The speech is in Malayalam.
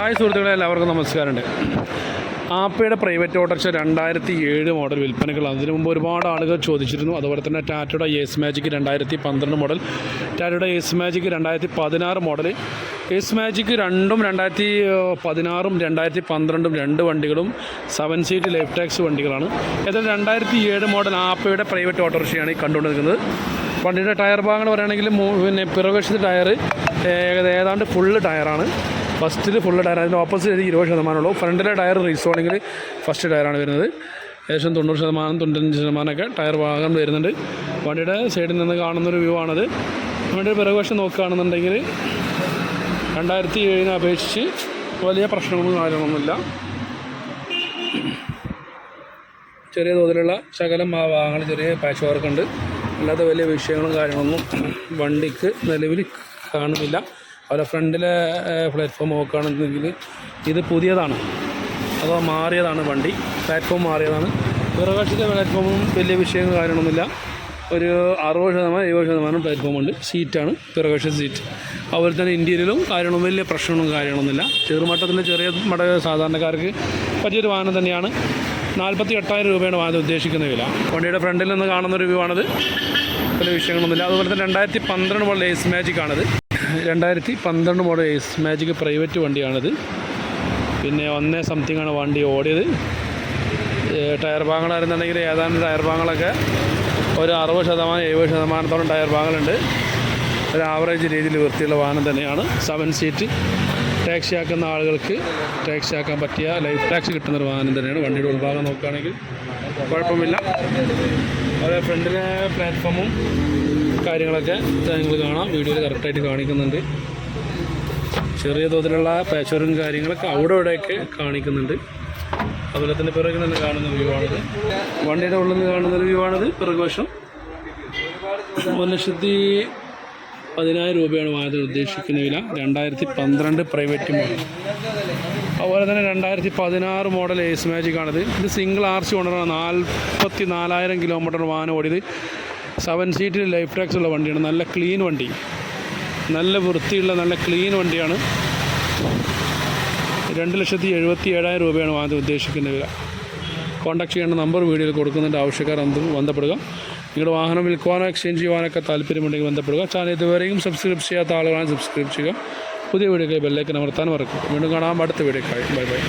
ഹായ് സുഹൃത്തുക്കളെ എല്ലാവർക്കും നമസ്കാരമുണ്ട്. ആപ്പയുടെ പ്രൈവറ്റ് ഓട്ടോറിക്ഷ രണ്ടായിരത്തി ഏഴ് മോഡൽ വിൽപ്പനകൾ അതിനു മുമ്പ് ഒരുപാട് ആളുകൾ ചോദിച്ചിരുന്നു. അതുപോലെ തന്നെ ടാറ്റയുടെ എസ് മാജിക് രണ്ടായിരത്തി പന്ത്രണ്ട് മോഡൽ ടാറ്റയുടെ എസ് മാജിക് രണ്ടായിരത്തി പതിനാറ് മോഡൽ എസ് മാജിക് രണ്ടും രണ്ടായിരത്തി പതിനാറും രണ്ടായിരത്തി പന്ത്രണ്ടും രണ്ട് വണ്ടികളും സെവൻ സീറ്റ് ലൈഫ് ടാക്സ് വണ്ടികളാണ്. ഏതായാലും രണ്ടായിരത്തി ഏഴ് മോഡൽ ആപ്പയുടെ പ്രൈവറ്റ് ഓട്ടോറിക്ഷയാണ് കണ്ടുകൊണ്ടിരിക്കുന്നത്. വണ്ടിയുടെ ടയർ ഭാഗങ്ങൾ പറയുകയാണെങ്കിൽ പിന്നെ പിറകുവശത്തെ ടയർ ഏതാണ്ട് ഫുള്ള് ടയറാണ്. ഫസ്റ്റിൽ ഫുള്ള് ടയർ അതിന്റെ ഓപ്പോസിറ്റ് ഇരുപത് ശതമാനമുള്ളൂ. ഫ്രണ്ടിലെ ടയർ റീസോണെങ്കിൽ ഫസ്റ്റ് ടയറാണ് വരുന്നത്. ഏകദേശം തൊണ്ണൂറ് ശതമാനം തൊണ്ണൂറ്റഞ്ച് ശതമാനമൊക്കെ ടയർ ഭാഗം വരുന്നുണ്ട്. വണ്ടിയുടെ സൈഡിൽ നിന്ന് കാണുന്നൊരു വ്യൂ ആണത്. വണ്ടിയുടെ പിറകുവശം നോക്കുകയാണെന്നുണ്ടെങ്കിൽ രണ്ടായിരത്തി ഏഴിനെ അപേക്ഷിച്ച് വലിയ പ്രശ്നങ്ങളൊന്നും കാര്യങ്ങളൊന്നുമില്ല. ചെറിയ തോതിലുള്ള ശകലം ആ ഭാഗങ്ങൾ ചെറിയ പാച്ച് വർക്ക് ഉണ്ട്. അല്ലാതെ വലിയ വിഷയങ്ങളും കാര്യങ്ങളൊന്നും വണ്ടിക്ക് നിലവിൽ കാണുന്നില്ല. അതുപോലെ ഫ്രണ്ടിലെ പ്ലാറ്റ്ഫോം നോക്കുകയാണെന്നുണ്ടെങ്കിൽ ഇത് പുതിയതാണ്. അതോ മാറിയതാണ് വണ്ടി. പ്ലാറ്റ്ഫോം മാറിയതാണ്. പിറകക്ഷത്തെ പ്ലാറ്റ്ഫോമും വലിയ വിഷയങ്ങളും കാര്യങ്ങളൊന്നുമില്ല. ഒരു അറുപത് ശതമാനം എഴുപത് ശതമാനം പ്ലാറ്റ്ഫോം ഉണ്ട്. സീറ്റാണ് പിറകക്ഷ സീറ്റ് അതുപോലെ തന്നെ ഇന്ത്യയിലും കാര്യങ്ങളും വലിയ പ്രശ്നങ്ങളും കാര്യങ്ങളൊന്നുമില്ല. ചെറുമട്ടത്തിന്റെ ചെറിയ മട സാധാരണക്കാർക്ക് പറ്റിയൊരു വാഹനം തന്നെയാണ്. നാൽപ്പത്തി എട്ടായിരം രൂപയാണ് വാങ്ങാൻ ഉദ്ദേശിക്കുന്ന വില. വണ്ടിയുടെ ഫ്രണ്ടിൽ നിന്ന് കാണുന്ന വ്യൂ ആണത്. വലിയ വിഷയങ്ങളൊന്നുമില്ല. അതുപോലെ തന്നെ രണ്ടായിരത്തി പന്ത്രണ്ട് മോഡൽ എയ്സ് മാജിക് ആണത്. രണ്ടായിരത്തി പന്ത്രണ്ട് മോഡൽ എയ്സ് മാജിക് പ്രൈവറ്റ് വണ്ടിയാണിത്. പിന്നെ ഒന്നേ സംതിങ് ആണ് വണ്ടി ഓടിയത്. ടയർ ഭാഗങ്ങളായിരുന്നുണ്ടെങ്കിൽ ഏതാനും ടയർ ഭാഗങ്ങളൊക്കെ ഒരു അറുപത് ശതമാനം എഴുപത് ശതമാനത്തോളം ടയർ ഭാഗങ്ങളുണ്ട്. ഒരു ആവറേജ് രീതിയിൽ വൃത്തിയുള്ള വാഹനം തന്നെയാണ്. സെവൻ സീറ്റ് ടാക്സി ആക്കുന്ന ആളുകൾക്ക് ടാക്സി ആക്കാൻ പറ്റിയ ലൈഫ് ടാക്സി കിട്ടുന്ന ഒരു വാഹനം തന്നെയാണ്. വണ്ടിയുടെ ഉൾഭാഗം നോക്കുകയാണെങ്കിൽ കുഴപ്പമില്ല. അതുപോലെ ഫ്രണ്ടിലെ പ്ലാറ്റ്ഫോമും കാര്യങ്ങളൊക്കെ നിങ്ങൾ കാണാം. വീഡിയോയിൽ കറക്റ്റായിട്ട് കാണിക്കുന്നുണ്ട്. ചെറിയ തോതിലുള്ള പേച്ചറും കാര്യങ്ങളൊക്കെ അവിടെ ഇവിടെയൊക്കെ കാണിക്കുന്നുണ്ട്. അതുപോലെ തന്നെ പിറകിൽ നിന്ന് കാണുന്ന വ്യൂ ആണിത്. വണ്ടിയുടെ ഉള്ളിൽ നിന്ന് കാണുന്ന ഒരു വ്യൂ ആണിത്. പിറകുവശം. ഒരു ലക്ഷത്തി പതിനായിരം രൂപയാണ് വാഹനത്തിന് ഉദ്ദേശിക്കുന്ന വില. രണ്ടായിരത്തി പന്ത്രണ്ട് പ്രൈവറ്റ് മോഡൽ അതുപോലെ തന്നെ രണ്ടായിരത്തി പതിനാറ് മോഡൽ ഏസ് മാജിക് ആണിത്. ഇത് സിംഗിൾ ആർ സി ഓണറാണ് നാൽപ്പത്തി നാലായിരം കിലോമീറ്റർ വാഹനം ഓടിയത്. സെവൻ സീറ്റിൽ ലൈഫ് ടാക്സ് ഉള്ള വണ്ടിയാണ്. നല്ല ക്ലീൻ വണ്ടി. നല്ല വൃത്തിയുള്ള നല്ല ക്ലീൻ വണ്ടിയാണ്. രണ്ട് ലക്ഷത്തി എഴുപത്തി ഏഴായിരം രൂപയാണ് വാങ്ങാൻ ഉദ്ദേശിക്കുന്ന വില. കോൺടാക്ട് ചെയ്യേണ്ട നമ്പർ വീഡിയോയിൽ കൊടുക്കുന്നുണ്ട് ആവശ്യക്കാർ എന്തും ബന്ധപ്പെടുക. നിങ്ങളുടെ വാഹനം വിൽക്കുവാനോ എക്സ്ചേഞ്ച് ചെയ്യുവാനൊക്കെ താല്പര്യമുണ്ടെങ്കിൽ ബന്ധപ്പെടുക. ചാനൽ ഇതുവരെയും സബ്സ്ക്രൈബ് ചെയ്യാത്ത ആളുകളാണ് സബ്സ്ക്രൈബ് ചെയ്യുക. പുതിയ വീഡിയോയ്ക്ക് ബെല്ലേക്ക് അമർത്താൻ മറക്കും വീണ്ടും കാണാം. അടുത്ത വീഡിയോക്കായി ബൈ ബൈ.